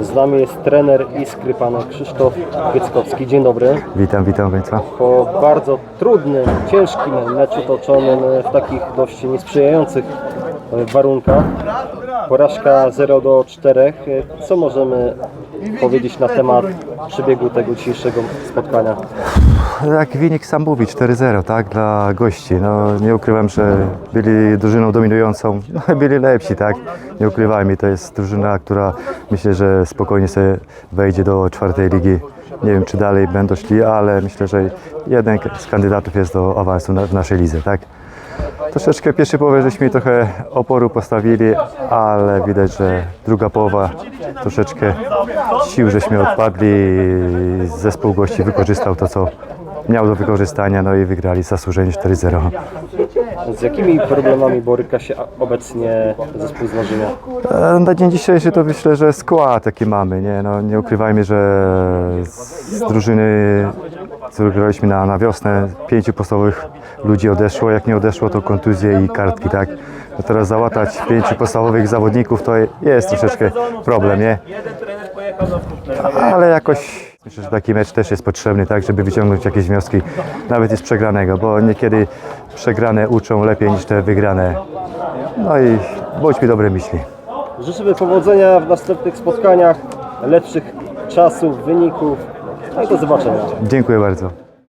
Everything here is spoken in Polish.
Z nami jest trener Iskry, pan Krzysztof Kwiackowski. Dzień dobry. Witam, witam Państwa. Po bardzo trudnym, ciężkim meczu toczonym w takich dość niesprzyjających warunkach. Porażka 0 do 4. Co możemy powiedzieć na temat przebiegu tego dzisiejszego spotkania? Jak wynik sam mówi, 4-0, tak, dla gości. No, nie ukrywam, że byli drużyną dominującą, no, byli lepsi, tak. Nie ukrywajmy, to jest drużyna, która myślę, że spokojnie sobie wejdzie do czwartej ligi. Nie wiem, czy dalej będą szli, ale myślę, że jeden z kandydatów jest do awansu w naszej lidze, tak. Troszeczkę pierwszej połowie żeśmy trochę oporu postawili, ale widać, że druga połowa troszeczkę sił żeśmy odpadli. Zespół gości wykorzystał to, co miał do wykorzystania, no i wygrali zasłużenie 4-0. Z jakimi problemami boryka się obecnie zespół z Warzywia? E, Na dzień dzisiejszy to myślę, że skład jaki mamy, nie, no, nie ukrywajmy, że z drużyny, którą graliśmy na, na wiosnę, pięciu podstawowych ludzi odeszło, jak nie odeszło to kontuzje i kartki, tak. No teraz załatać pięciu podstawowych zawodników to jest troszeczkę problem, nie? Ale jakoś myślę, że taki mecz też jest potrzebny, tak, żeby wyciągnąć jakieś wnioski, nawet z przegranego, bo niekiedy przegrane uczą lepiej niż te wygrane. No i bądźmy dobre myśli. Życzymy powodzenia w następnych spotkaniach, lepszych czasów, wyników. No. Dziękuję bardzo.